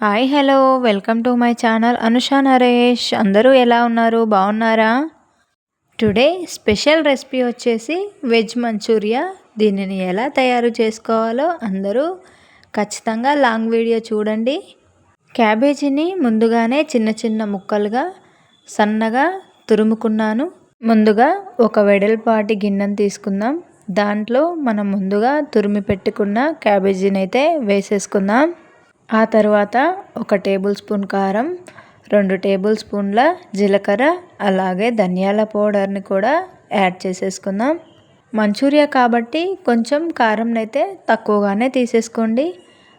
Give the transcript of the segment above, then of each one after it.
Hi hello. Welcome to my channel Anusha Naresh. అందరూ ఎలా ఉన్నారు? బాగున్నారా? టుడే స్పెషల్ రెసిపీ వచ్చేసి వెజ్ మంచూరియా. దీనిని ఎలా తయారు చేసుకోవాలో అందరూ ఖచ్చితంగా లాంగ్ వీడియో చూడండి. క్యాబేజీని ముందుగానే చిన్న చిన్న ముక్కలుగా సన్నగా తురుముకున్నాను. ముందుగా ఒక వెడల్పాటి గిన్నెను తీసుకుందాం. దాంట్లో మనం ముందుగా తురిమి పెట్టుకున్న క్యాబేజీని అయితే వేసేసుకుందాం. ఆ తర్వాత ఒక టేబుల్ స్పూన్ కారం రెండు టేబుల్ స్పూన్ల జీలకర్ర అలాగే ధనియాల పౌడర్ని కూడా యాడ్ చేసేసుకుందాం. మంచూరియా కాబట్టి కొంచెం కారం అయితే తక్కువగానే తీసేసుకోండి.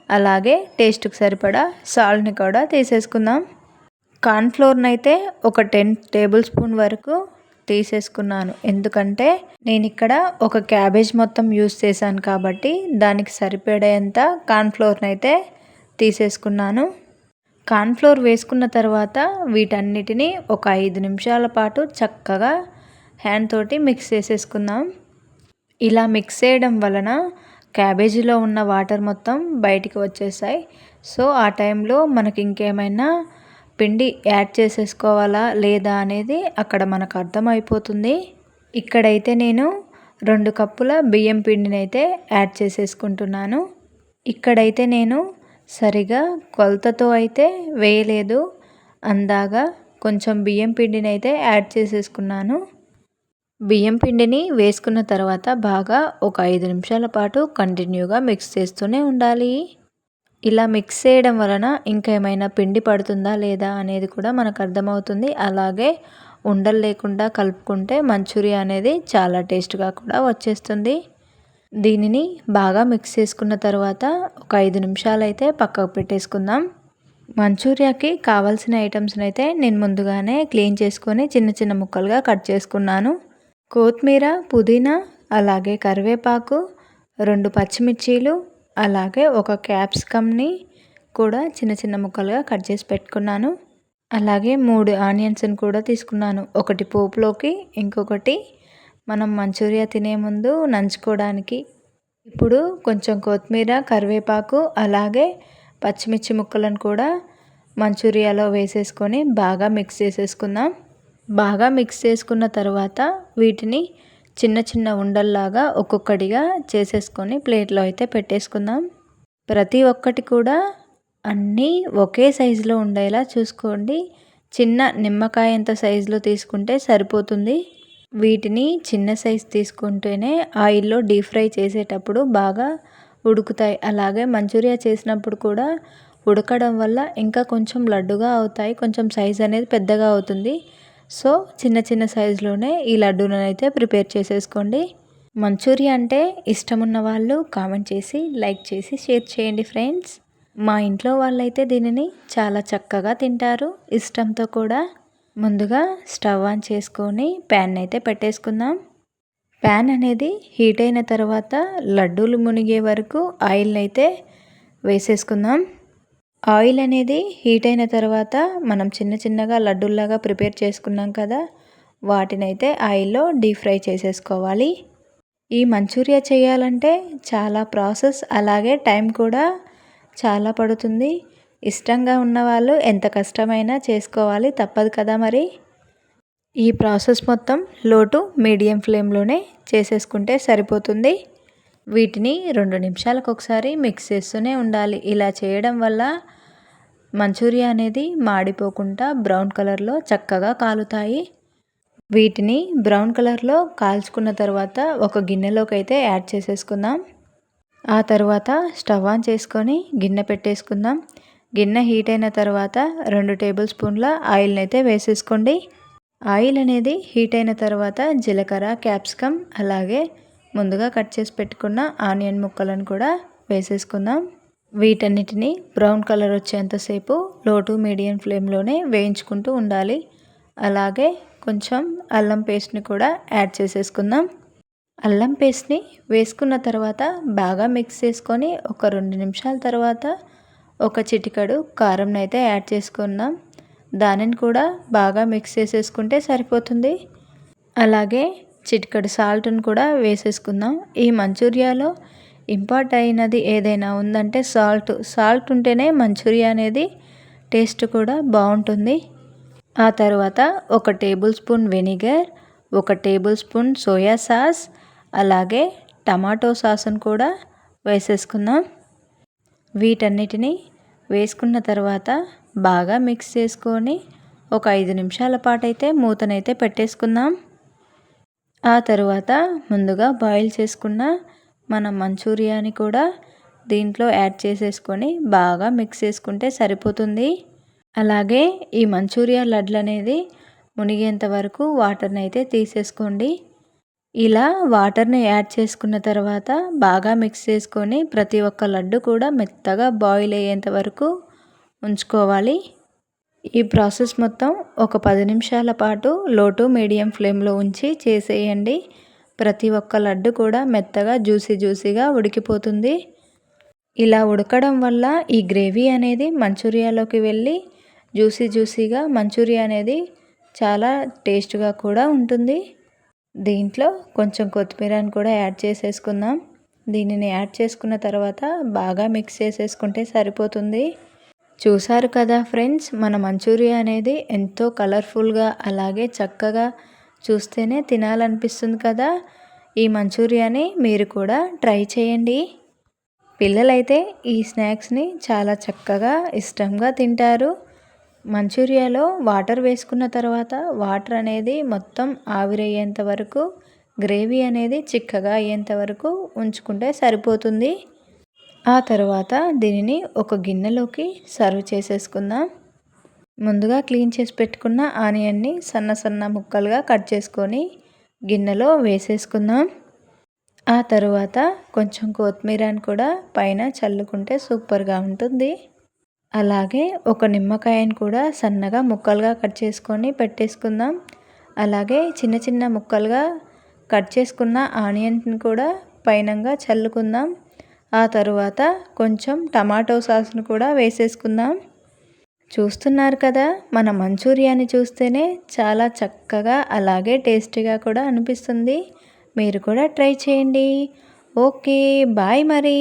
అలాగే టేస్ట్కి సరిపడా సాల్ట్ని కూడా తీసేసుకుందాం. కార్న్ఫ్లోర్ని అయితే ఒక టెన్ టేబుల్ స్పూన్ వరకు తీసేసుకున్నాను. ఎందుకంటే నేను ఇక్కడ ఒక క్యాబేజ్ మొత్తం యూస్ చేశాను కాబట్టి దానికి సరిపడేంత కార్న్ఫ్లోర్ని అయితే తీసేసుకున్నాను. కార్న్ఫ్లోర్ వేసుకున్న తర్వాత వీటన్నిటిని ఒక ఐదు నిమిషాల పాటు చక్కగా హ్యాండ్ తోటి మిక్స్ చేసేసుకుందాం. ఇలా మిక్స్ చేయడం వలన క్యాబేజీలో ఉన్న వాటర్ మొత్తం బయటికి వచ్చేసాయి. సో ఆ టైంలో మనకి ఇంకేమైనా పిండి యాడ్ చేసేసుకోవాలా లేదా అనేది అక్కడ మనకు అర్థమైపోతుంది. ఇక్కడైతే నేను రెండు కప్పుల బియ్యం పిండిని అయితే యాడ్ చేసేసుకుంటున్నాను. ఇక్కడైతే నేను సరిగా కొలతతో అయితే వేయలేదు. అందాగా కొంచెం బియ్యం పిండిని అయితే యాడ్ చేసేసుకున్నాను. బియ్యం పిండిని వేసుకున్న తర్వాత బాగా ఒక ఐదు నిమిషాల పాటు కంటిన్యూగా మిక్స్ చేస్తూనే ఉండాలి. ఇలా మిక్స్ చేయడం వలన ఇంకేమైనా పిండి పడుతుందా లేదా అనేది కూడా మనకు అర్థమవుతుంది. అలాగే ఉండలు లేకుండా కలుపుకుంటే మంచూరియా అనేది చాలా టేస్ట్గా కూడా వచ్చేస్తుంది. దీనిని బాగా మిక్స్ చేసుకున్న తర్వాత ఒక ఐదు నిమిషాలు అయితే పక్కకు పెట్టేసుకుందాం. మంచూరియాకి కావాల్సిన ఐటమ్స్ని అయితే నేను ముందుగానే క్లీన్ చేసుకొని చిన్న చిన్న ముక్కలుగా కట్ చేసుకున్నాను. కొత్తిమీర పుదీనా అలాగే కరివేపాకు రెండు పచ్చిమిర్చీలు అలాగే ఒక క్యాప్సికమ్ని కూడా చిన్న చిన్న ముక్కలుగా కట్ చేసి పెట్టుకున్నాను. అలాగే మూడు ఆనియన్స్ని కూడా తీసుకున్నాను. ఒకటి పోపులోకి ఇంకొకటి మనం మంచూరియా తినే ముందు నంచుకోవడానికి ఇప్పుడు కొంచెం కొత్తిమీర కరివేపాకు అలాగే పచ్చిమిర్చి ముక్కలను కూడా మంచూరియాలో వేసేసుకొని బాగా మిక్స్ చేసేసుకుందాం. బాగా మిక్స్ చేసుకున్న తర్వాత వీటిని చిన్న చిన్న ఉండల్లాగా ఒక్కొక్కటిగా చేసేసుకొని ప్లేట్లో అయితే పెట్టేసుకుందాం. ప్రతి ఒక్కటి కూడా అన్నీ ఒకే సైజులో ఉండేలా చూసుకోండి. చిన్న నిమ్మకాయ ఎంత సైజులో తీసుకుంటే సరిపోతుంది. వీటిని చిన్న సైజ్ తీసుకుంటేనే ఆయిల్లో డీప్ ఫ్రై చేసేటప్పుడు బాగా ఉడుకుతాయి. అలాగే మంచూరియా చేసినప్పుడు కూడా ఉడకడం వల్ల ఇంకా కొంచెం లడ్డుగా అవుతాయి. కొంచెం సైజ్ అనేది పెద్దగా అవుతుంది. సో చిన్న చిన్న సైజులోనే ఈ లడ్డూలను అయితే ప్రిపేర్ చేసేసుకోండి. మంచూరియా అంటే ఇష్టం ఉన్న వాళ్ళు కామెంట్ చేసి లైక్ చేసి షేర్ చేయండి ఫ్రెండ్స్. మా ఇంట్లో వాళ్ళైతే దీనిని చాలా చక్కగా తింటారు. ఇష్టంతో కూడా ముందుగా స్టవ్ ఆన్ చేసుకొని ప్యాన్ అయితే పెట్టేసుకుందాం. ప్యాన్ అనేది హీట్ అయిన తర్వాత లడ్డూలు మునిగే వరకు ఆయిల్ అయితే వేసేసుకుందాం. ఆయిల్ అనేది హీట్ అయిన తర్వాత మనం చిన్న చిన్నగా లడ్డూల్లాగా ప్రిపేర్ చేసుకున్నాం కదా వాటినైతే ఆయిల్లో డీప్ ఫ్రై చేసేసుకోవాలి. ఈ మంచూరియా చేయాలంటే చాలా ప్రాసెస్ అలాగే టైం కూడా చాలా పడుతుంది. ఇష్టంగా ఉన్నవాళ్ళు ఎంత కష్టమైనా చేసుకోవాలి తప్పదు కదా మరి? ఈ ప్రాసెస్ మొత్తం లోటు మీడియం ఫ్లేమ్లోనే చేసేసుకుంటే సరిపోతుంది. వీటిని రెండు నిమిషాలకు ఒకసారి మిక్స్ చేస్తూనే ఉండాలి. ఇలా చేయడం వల్ల మంచూరియా అనేది మాడిపోకుండా బ్రౌన్ కలర్లో చక్కగా కాలుతాయి. వీటిని బ్రౌన్ కలర్లో కాల్చుకున్న తర్వాత ఒక గిన్నెలోకి అయితే యాడ్ చేసేసుకుందాం. ఆ తర్వాత స్టవ్ ఆన్ చేసుకొని గిన్నె పెట్టేసుకుందాం. గిన్నె హీట్ అయిన తర్వాత రెండు టేబుల్ స్పూన్ల ఆయిల్ని అయితే వేసేసుకోండి. ఆయిల్ అనేది హీట్ అయిన తర్వాత జీలకర్ర క్యాప్సికమ్ అలాగే ముందుగా కట్ చేసి పెట్టుకున్న ఆనియన్ ముక్కలను కూడా వేసేసుకుందాం. వీటన్నిటిని బ్రౌన్ కలర్ వచ్చేంతసేపు లో టు మీడియం ఫ్లేమ్లోనే వేయించుకుంటూ ఉండాలి. అలాగే కొంచెం అల్లం పేస్ట్ని కూడా యాడ్ చేసేసుకుందాం. అల్లం పేస్ట్ని వేసుకున్న తర్వాత బాగా మిక్స్ చేసుకొని ఒక రెండు నిమిషాల తర్వాత ఒక చిటికడు కారంను అయితే యాడ్ చేసుకుందాం. దానిని కూడా బాగా మిక్స్ చేసేసుకుంటే సరిపోతుంది. అలాగే చిటికడు సాల్ట్ని కూడా వేసేసుకుందాం. ఈ మంచూరియాలో ఇంపార్ట్ అయినది ఏదైనా ఉందంటే సాల్ట్. సాల్ట్ ఉంటేనే మంచూరియా అనేది టేస్ట్ కూడా బాగుంటుంది. ఆ తర్వాత ఒక టేబుల్ స్పూన్ వెనిగర్ ఒక టేబుల్ స్పూన్ సోయా సాస్ అలాగే టమాటో సాస్ను కూడా వేసేసుకుందాం. వీటన్నిటిని వేసుకున్న తర్వాత బాగా మిక్స్ చేసుకొని ఒక ఐదు నిమిషాల పాటైతే మూతనైతే పెట్టేసుకుందాం. ఆ తరువాత ముందుగా బాయిల్ చేసుకున్న మన మంచూరియాని కూడా దీంట్లో యాడ్ చేసేసుకొని బాగా మిక్స్ చేసుకుంటే సరిపోతుంది. అలాగే ఈ మంచూరియా లడ్లు అనేది మునిగేంత వరకు వాటర్ని అయితే తీసేసుకోండి. ఇలా వాటర్ని యాడ్ చేసుకున్న తర్వాత బాగా మిక్స్ చేసుకొని ప్రతి ఒక్క లడ్డు కూడా మెత్తగా బాయిల్ అయ్యేంత వరకు ఉంచుకోవాలి. ఈ ప్రాసెస్ మొత్తం ఒక పది నిమిషాల పాటు లో టు మీడియం ఫ్లేమ్లో ఉంచి చేసేయండి. ప్రతి ఒక్క లడ్డు కూడా మెత్తగా జ్యూసీ జ్యూసీగా ఉడికిపోతుంది. ఇలా ఉడకడం వల్ల ఈ గ్రేవీ అనేది మంచూరియాలోకి వెళ్ళి జ్యూసీ జ్యూసీగా మంచూరియా అనేది చాలా టేస్ట్గా కూడా ఉంటుంది. దీంట్లో కొంచెం కొత్తిమీరని కూడా యాడ్ చేసేసుకుందాం. దీనిని యాడ్ చేసుకున్న తర్వాత బాగా మిక్స్ చేసేసుకుంటే సరిపోతుంది. చూసారు కదా ఫ్రెండ్స్ మన మంచూరియా అనేది ఎంతో కలర్ఫుల్గా అలాగే చక్కగా చూస్తేనే తినాలనిపిస్తుంది కదా. ఈ మంచూరియాని మీరు కూడా ట్రై చేయండి. పిల్లలైతే ఈ స్నాక్స్ని చాలా చక్కగా ఇష్టంగా తింటారు. మంచూరియాలో వాటర్ వేసుకున్న తర్వాత వాటర్ అనేది మొత్తం ఆవిరయ్యేంత వరకు గ్రేవీ అనేది చిక్కగా అయ్యేంత వరకు ఉంచుకుంటే సరిపోతుంది. ఆ తర్వాత దీనిని ఒక గిన్నెలోకి సర్వ్ చేసేసుకుందాం. ముందుగా క్లీన్ చేసి పెట్టుకున్న ఆనియన్ని సన్న సన్న ముక్కలుగా కట్ చేసుకొని గిన్నెలో వేసేసుకుందాం. ఆ తరువాత కొంచెం కొత్తిమీరని కూడా పైన చల్లుకుంటే సూపర్గా ఉంటుంది. అలాగే ఒక నిమ్మకాయని కూడా సన్నగా ముక్కలుగా కట్ చేసుకొని పెట్టేసుకుందాం. అలాగే చిన్న చిన్న ముక్కలుగా కట్ చేసుకున్న ఆనియన్స్ని కూడా పైనంగా చల్లుకుందాం. ఆ తరువాత కొంచెం టమాటో సాస్ను కూడా వేసేసుకుందాం. చూస్తున్నారు కదా మన మంచూరియాని చూస్తేనే చాలా చక్కగా అలాగే టేస్టీగా కూడా అనిపిస్తుంది. మీరు కూడా ట్రై చేయండి. ఓకే బాయ్ మరి.